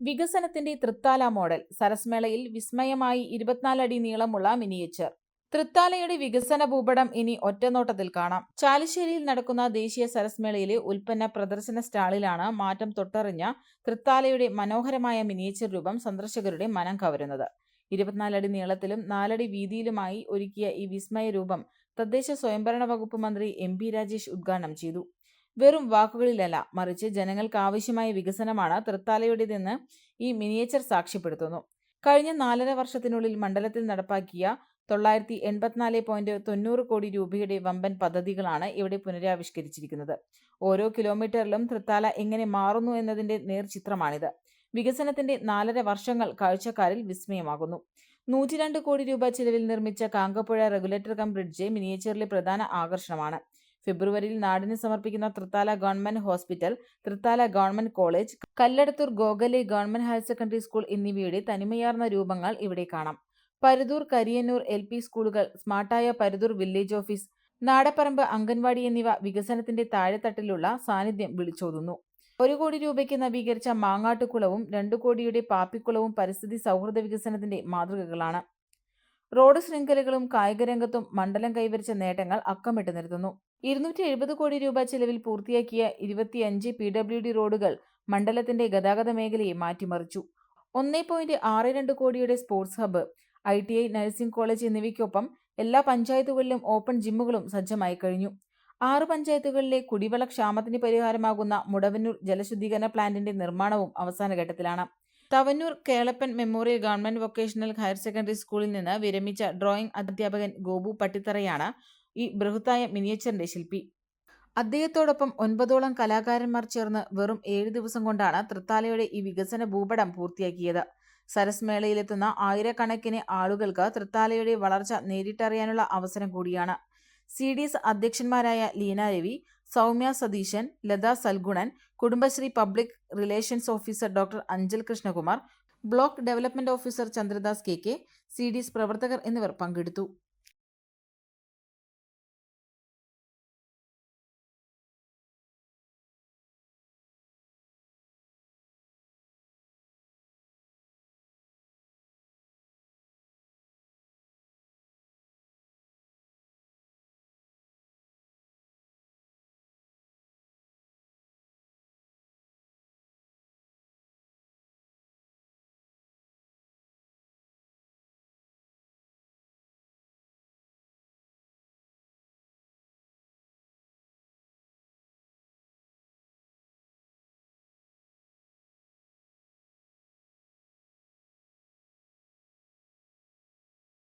വികസനത്തിന്റെ തൃത്താല മോഡൽ. സരസ്മേളയിൽ വിസ്മയമായി ഇരുപത്തിനാലടി നീളമുള്ള മിനിയേച്ചർ. തൃത്താലയുടെ വികസന ഭൂപടം ഇനി ഒറ്റനോട്ടത്തിൽ കാണാം. ചാലിശ്ശേരിയിൽ നടക്കുന്ന ദേശീയ സരസ്മേളയിലെ ഉൽപ്പന്ന പ്രദർശന സ്റ്റാളിലാണ് മാറ്റം തൊട്ടറിഞ്ഞ തൃത്താലയുടെ മനോഹരമായ മിനിയേച്ചർ രൂപം സന്ദർശകരുടെ മനം കവരുന്നത്. ഇരുപത്തിനാലടി നീളത്തിലും നാലടി വീതിയിലുമായി ഒരുക്കിയ ഈ വിസ്മയ രൂപം തദ്ദേശ സ്വയംഭരണ വകുപ്പ് മന്ത്രി എം പി രാജേഷ് ഉദ്ഘാടനം ചെയ്തു. വെറും വാക്കുകളിലല്ല മറിച്ച് ജനങ്ങൾക്ക് ആവശ്യമായ വികസനമാണ് തൃത്താലയുടേതെന്ന് ഈ മിനിയേച്ചർ സാക്ഷ്യപ്പെടുത്തുന്നു. കഴിഞ്ഞ നാലര വർഷത്തിനുള്ളിൽ മണ്ഡലത്തിൽ നടപ്പാക്കിയ തൊള്ളായിരത്തി എൺപത്തിനാല് പോയിന്റ് തൊണ്ണൂറ് കോടി രൂപയുടെ വമ്പൻ പദ്ധതികളാണ് ഇവിടെ പുനരാവിഷ്കരിച്ചിരിക്കുന്നത്. ഓരോ കിലോമീറ്ററിലും തൃത്താല എങ്ങനെ മാറുന്നു എന്നതിന്റെ നേർചിത്രമാണിത്. വികസനത്തിന്റെ നാലര വർഷങ്ങൾ കാഴ്ചക്കാരിൽ വിസ്മയമാകുന്നു. നൂറ്റിരണ്ട് കോടി രൂപ ചിലവിൽ നിർമ്മിച്ച കാങ്കപ്പുഴ റെഗുലേറ്റർ കം ബ്രിഡ്ജ് മിനിയേച്ചറിലെ പ്രധാന ആകർഷണമാണ്. ഫെബ്രുവരിയിൽ നാടിന് സമർപ്പിക്കുന്ന Thrithala government hospital Thrithala government college Kalladathur Gokhale government higher secondary school എന്നിവയുടെ തനിമയാർന്ന രൂപങ്ങൾ ഇവിടെ കാണാം. പരുതൂർ കരിയന്നൂർ എൽ പി സ്കൂളുകൾ സ്മാർട്ടായ പരുതൂർ വില്ലേജ് ഓഫീസ് നാടപ്പറമ്പ് അംഗൻവാടി എന്നിവ വികസനത്തിന്റെ താഴെത്തട്ടിലുള്ള സാന്നിധ്യം വിളിച്ചോതുന്നു. ഒരു കോടി രൂപയ്ക്ക് നവീകരിച്ച മാങ്ങാട്ടുകുളവും രണ്ടു കോടിയുടെ പാപ്പിക്കുളവും പരിസ്ഥിതി സൗഹൃദ വികസനത്തിന്റെ മാതൃകകളാണ്. റോഡ് ശൃംഖലകളും കായികരംഗത്തും മണ്ഡലം കൈവരിച്ച നേട്ടങ്ങൾ അക്കമിട്ട് നിർത്തുന്നു ഇരുന്നൂറ്റി എഴുപത് കോടി രൂപ ചെലവിൽ പൂർത്തിയാക്കിയ ഇരുപത്തിയഞ്ച് പി ഡബ്ല്യു ഡി റോഡുകൾ മണ്ഡലത്തിന്റെ ഗതാഗത മേഖലയെ മാറ്റിമറിച്ചു. ഒന്നേ പോയിന്റ് ആറ് രണ്ട് കോടിയുടെ sports hub I T I nursing college എന്നിവയ്ക്കൊപ്പം എല്ലാ പഞ്ചായത്തുകളിലും ഓപ്പൺ ജിമ്മുകളും സജ്ജമായി കഴിഞ്ഞു. ആറ് പഞ്ചായത്തുകളിലെ കുടിവെള്ള ക്ഷാമത്തിന് പരിഹാരമാകുന്ന മുടവന്നൂർ ജലശുദ്ധീകരണ പ്ലാന്റിന്റെ നിർമ്മാണവും അവസാന ഘട്ടത്തിലാണ്. Thavanur Kelappan memorial government vocational higher secondary സ്കൂളിൽ നിന്ന് വിരമിച്ച ഡ്രോയിംഗ് അധ്യാപകൻ ഗോപു പട്ടിത്തറയാണ് ഈ ബൃഹത്തായ മിനിയേച്ചറിന്റെ ശില്പി. അദ്ദേഹത്തോടൊപ്പം ഒൻപതോളം കലാകാരന്മാർ ചേർന്ന് വെറും ഏഴ് ദിവസം കൊണ്ടാണ് തൃത്താലയുടെ ഈ വികസന ഭൂപടം പൂർത്തിയാക്കിയത്. സരസ് മേളയിലെത്തുന്ന ആയിരക്കണക്കിന് ആളുകൾക്ക് തൃത്താലയുടെ വളർച്ച നേരിട്ടറിയാനുള്ള അവസരം കൂടിയാണ്. C D S അധ്യക്ഷന്മാരായ Leena Ravi Soumya Satheesan Latha Salgunan Kudumbashree public relations officer doctor Anchal Krishnakumar block development officer Chandradas K K C പ്രവർത്തകർ എന്നിവർ പങ്കെടുത്തു.